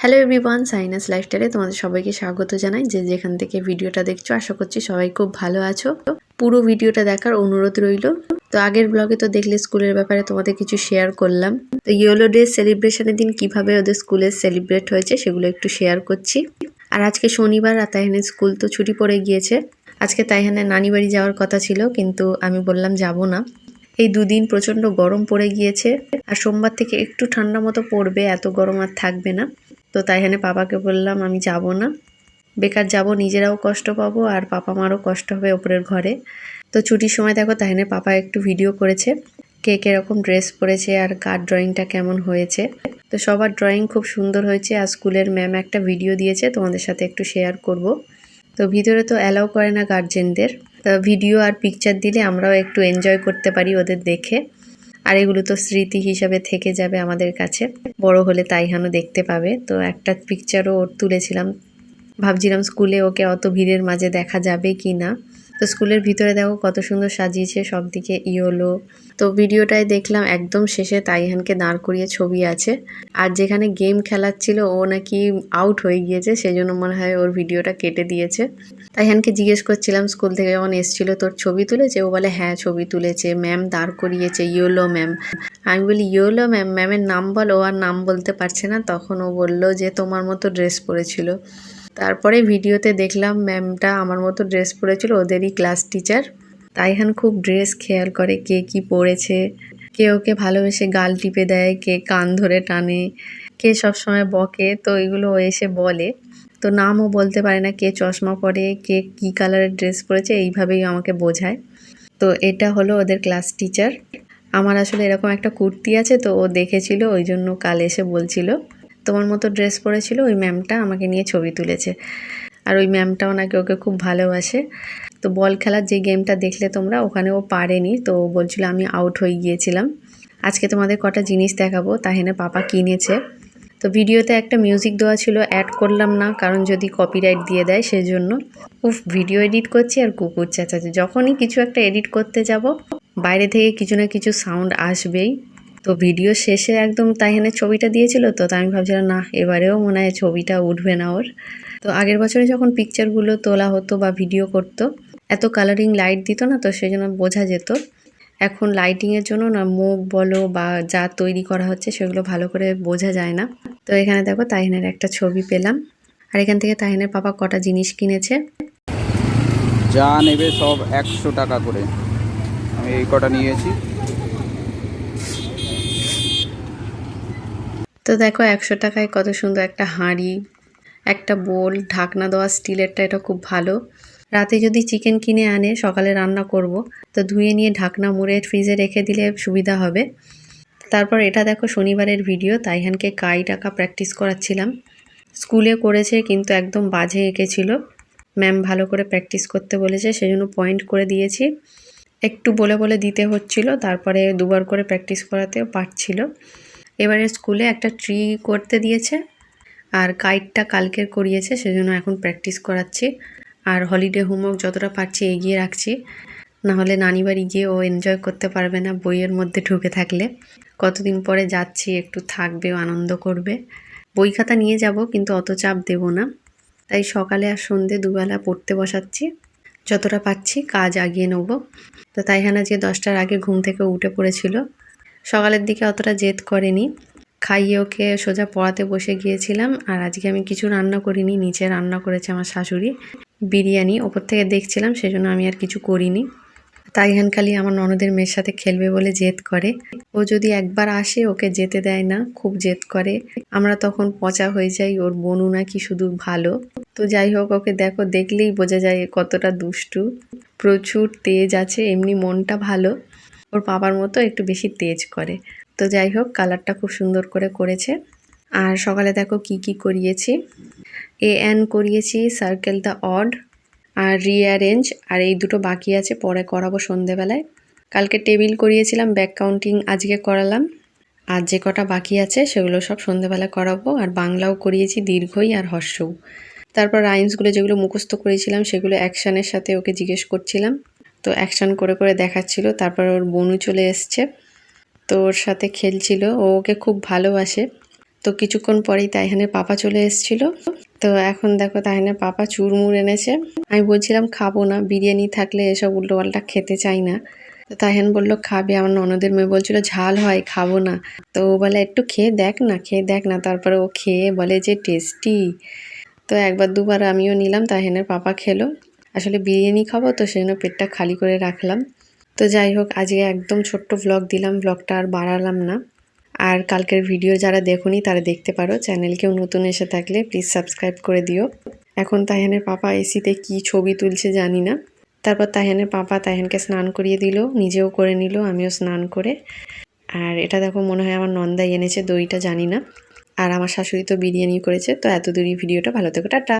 Hello everyone sinus লাইফস্টাইলে তোমাদের সবাইকে স্বাগত জানাই। যে যেখান থেকে ভিডিওটা দেখছ, আশা করছি সবাই খুব ভালো আছো। পুরো ভিডিওটা দেখার অনুরোধ রইল। তো আগের ব্লগে তো দেখলে স্কুলের ব্যাপারে তোমাদের কিছু শেয়ার করলাম। তো ইয়েলো ডে সেলিব্রেশনের দিন কীভাবে ওদের স্কুলে সেলিব্রেট হয়েছে সেগুলো একটু শেয়ার করছি। আর আজকে শনিবার আর তাইহানের স্কুল তো ছুটি পড়ে গিয়েছে। আজকে তাইহানের নানি বাড়ি যাওয়ার কথা ছিল, কিন্তু আমি বললাম যাব না। এই দুদিন প্রচণ্ড গরম পড়ে গিয়েছে। আর সোমবার থেকে একটু ঠান্ডা মতো পড়বে, এত গরম আর থাকবে না। তো তাই এখানে পাপাকে বললাম, আমি যাব না। বেকার যাব, নিজেরাও কষ্ট পাবো আর পাপা মারও কষ্ট হবে ওপরের ঘরে। তো ছুটির সময় দেখো তাইনে পাপা একটু ভিডিও করেছে, কে কীরকম ড্রেস পরেছে আর কার ড্রয়িংটা কেমন হয়েছে। তো সবার ড্রয়িং খুব সুন্দর হয়েছে আর স্কুলের ম্যাম একটা ভিডিও দিয়েছে, তোমাদের সাথে একটু শেয়ার করব। তো ভিতরে তো অ্যালাউ করে না গার্জেনদের তো ভিডিও আর পিকচার দিলে আমরাও একটু এনজয় করতে পারি ওদের দেখে। আর এগুলো তো স্মৃতি হিসাবে থেকে যাবে আমাদের কাছে। বড় হলে তাইহানও দেখতে পাবে। তো একটা পিকচারও ওর তুলেছিলাম। ভাবছিলাম স্কুলে ওকে অত ভিড়ের মাঝে দেখা যাবে কি না তো স্কুলের ভিতরে দেখো কত সুন্দর সাজিয়েছে সব দিকে ইয়োলো। তো ভিডিওটায় দেখলাম একদম শেষে তাইহানকে দাঁড় করিয়ে ছবি আছে। আর যেখানে গেম খেলাচ্ছিল ও নাকি আউট হয়ে গিয়েছে সেই জন্য মনে হয় ওর ভিডিওটা কেটে দিয়েছে। তাইহানকে জিজ্ঞেস করছিলাম, স্কুল থেকে যখন এসেছিল তোর ছবি তুলেছে? ও বলে হ্যাঁ ছবি তুলেছে। ম্যাম দাঁড় করিয়েছে, ইয়োলো ম্যাম আমি বলি, ইয়োলো ম্যাম ম্যামের নাম বল। ও আর নাম বলতে পারছে না। তখন ও বলল যে, তোমার মতো ড্রেস পরেছিল। তারপরে ভিডিওতে দেখলাম ম্যামটা আমার মতো ড্রেস পরেছিল, ওদেরই ক্লাস টিচার। তাইহান খুব ড্রেস খেয়াল করে কে কি পরেছে, কে ওকে ভালোবেসে গাল টিপে দেয়, কে কান ধরে টানে, কে সবসময় বকে, তো এগুলো এসে বলে। তো নামও বলতে পারে না কে চশমা পরে, কে কি কালারের ড্রেস পরেছে, এইভাবেই আমাকে বোঝায়। তো এটা হলো ওদের ক্লাস টিচার। আমার আসলে এরকম একটা কুর্তি আছে, তো ও দেখেছিল, ওই জন্য কাল এসে বলছিল। তোমার মতো ড্রেস পরেছিল, ওই ম্যামটা আমাকে নিয়ে ছবি তুলেছে। আর ওই ম্যামটাও নাকি ওকে খুব ভালোবাসে। তো বল খেলার যে গেমটা দেখলে তোমরা, ওখানে ও পারেনি, তো বলছিল আমি আউট হয়ে গিয়েছিলাম। আজকে তোমাদের কটা জিনিস দেখাবো, তাহেনে পাপা কিনেছে। তো ভিডিওতে একটা মিউজিক দেওয়া ছিল অ্যাড করলাম না, কারণ যদি কপিরাইট দিয়ে দেয় সেজন্য। উফ ভিডিও এডিট করছি আর কুকুর চেঁচাচ্ছে। যখনই কিছু একটা এডিট করতে যাব, বাইরে থেকে কিছু না কিছু সাউন্ড আসবেই। তো ভিডিও শেষে একদম তাইহানের ছবিটা দিয়েছিল, তো আমি ভাবছিলাম না এবারেও মনে হয় ছবিটা উঠবে না ওর। তো আগের বছরে যখন পিকচারগুলো তোলা হতো বা ভিডিও করতো, এত কালারিং লাইট দিত না, তো সেই জন্য বোঝা যেত। এখন লাইটিংয়ের জন্য না, মুখ বলো বা যা তৈরি করা হচ্ছে সেগুলো ভালো করে বোঝা যায় না। তো এখানে দেখো তাহিনের একটা ছবি পেলাম। আর এখান থেকে তাহিনের পাপা কটা জিনিস কিনেছে। যা নেবে সব একশো টাকা করে। আমি এই কটা নিয়েছি। তো দেখো একশো টাকায় কত সুন্দর একটা হাঁড়ি, একটা বোল, ঢাকনা দেওয়া, স্টিলেরটা, এটা খুব ভালো। রাতে যদি চিকেন কিনে আনে, সকালে রান্না করব। তো ধুয়ে নিয়ে ঢাকনা মুড়ে ফ্রিজে রেখে দিলে সুবিধা হবে। তারপর এটা দেখো শনিবারের ভিডিও, তাইহানকে কাই টাকা প্র্যাকটিস করাচ্ছিলাম। স্কুলে করেছে, কিন্তু একদম বাজে এঁকেছিল। ম্যাম ভালো করে প্র্যাকটিস করতে বলেছে, সেজন্য পয়েন্ট করে দিয়েছি। একটু বলে বলে দিতে হচ্ছিল, তারপরে দুবার করে প্র্যাকটিস করাতেও পারছিল। এবারে স্কুলে একটা ট্রি করতে দিয়েছে আর কাইটটা কালকের করিয়েছে, সেজন্য এখন প্র্যাকটিস করাচ্ছি। আর হলিডে হোমওয়ার্ক যতটা পারছি এগিয়ে রাখছি। না হলে নানি বাড়ি গিয়ে ও এনজয় করতে পারবে না বইয়ের মধ্যে ঢুকে থাকলে। কতদিন পরে যাচ্ছি, একটু থাকবে আনন্দ করবে। বই খাতা নিয়ে যাব, কিন্তু অত চাপ দেব না। তাই সকালে আর সন্ধে দুবেলা পড়তে বসাচ্ছি। যতটা পাচ্ছি কাজ আগিয়ে নেব। তো তাইহানা যে দশটার আগে ঘুম থেকে উঠে পড়েছিল সকালের দিকে অতটা জেদ করেনি। খাইয়ে ওকে সোজা পড়াতে বসে গিয়েছিলাম আর আজকে আমি কিছু রান্না করিনি, নিচে রান্না করেছে আমার শাশুড়ি। বিরিয়ানি ওপর থেকে দেখছিলাম, সেজন্য আমি আর কিছু করিনি। তাইহান খালি আমার ননদের মেয়ের সাথে খেলবে বলে জেদ করে। ও যদি একবার আসে, ওকে যেতে দেয় না, খুব জেদ করে। আমরা তখন পচা হয়ে যাই, ওর বনু নাকি শুধু ভালো। তো যাই হোক, ওকে দেখো, দেখলেই বোঝা যায় কতটা দুষ্টু। প্রচুর তেজ আছে, এমনি মনটা ভালো। ওর বাবার মতো একটু বেশি তেজ করে। তো যাই হোক কালারটা খুব সুন্দর করে করেছে। আর সকালে দেখো কি কি করিয়েছি। এ এন করিয়েছি সার্কেল দ্য অড আর রিঅ্যারেঞ্জ আর এই দুটো বাকি আছে, পরে করাবো সন্ধেবেলায়। কালকে টেবিল করিয়েছিলাম ব্যাক কাউন্টিং আজকে করালাম। আর যে কটা বাকি আছে, সেগুলো সব সন্ধেবেলা করাবো। আর বাংলাও করিয়েছি, দীর্ঘই আর হর্ষও। তারপর রাইমসগুলো যেগুলো মুখস্থ করেছিলাম, সেগুলো অ্যাকশানের সাথে ওকে জিজ্ঞেস করছিলাম। তো অ্যাকশান করে করে দেখাচ্ছিল। তারপর ওর বনু চলে এসছে। তো ওর সাথে খেলছিল। ও ওকে খুব ভালোবাসে। তো কিছুক্ষণ পরেই তাইহানের পাপা চলে এসেছিল। তো এখন দেখো তাইহানের পাপা চুরমুর এনেছে। আমি বলছিলাম, খাব না, বিরিয়ানি থাকলে এসব উল্টোপাল্টা খেতে চাই না। তো তাইহান বলল, খাবে। আমার ননদের মেয়ে বলছিল, ঝাল হয়, খাব না। তো ও বলে, একটু খেয়ে দেখ না, খেয়ে দেখ না। তারপরে ও খেয়ে বলে যে, টেস্টি। তো একবার দুবার আমিও নিলাম তাহেনের পাপা খেলো। আসলে বিরিয়ানি খাব, তো সেজন্য পেটটা খালি করে রাখলাম। তো যাই হোক, আজকে একদম ছোট্ট ব্লগ দিলাম ব্লগটা আর বাড়ালাম না। আর কালকের ভিডিও যারা দেখোনি, তারা দেখতে পারো। চ্যানেলকেও নতুন এসে থাকলে প্লিজ সাবস্ক্রাইব করে দিও। এখন তাহেনের পাপা এসিতে কি ছবি তুলছে জানি না। তারপর তাহেনের পাপা তাহেনকে স্নান করিয়ে দিল, নিজেও করে নিল, আমিও স্নান করে। আর এটা দেখো, মনে হয় আমার নন্দাই এনেছে, দইটা জানি না। আর আমার শাশুড়ি তো বিরিয়ানি করেছে, তো এত দূরই ভিডিওটা, ভালো থেকো, টাটা।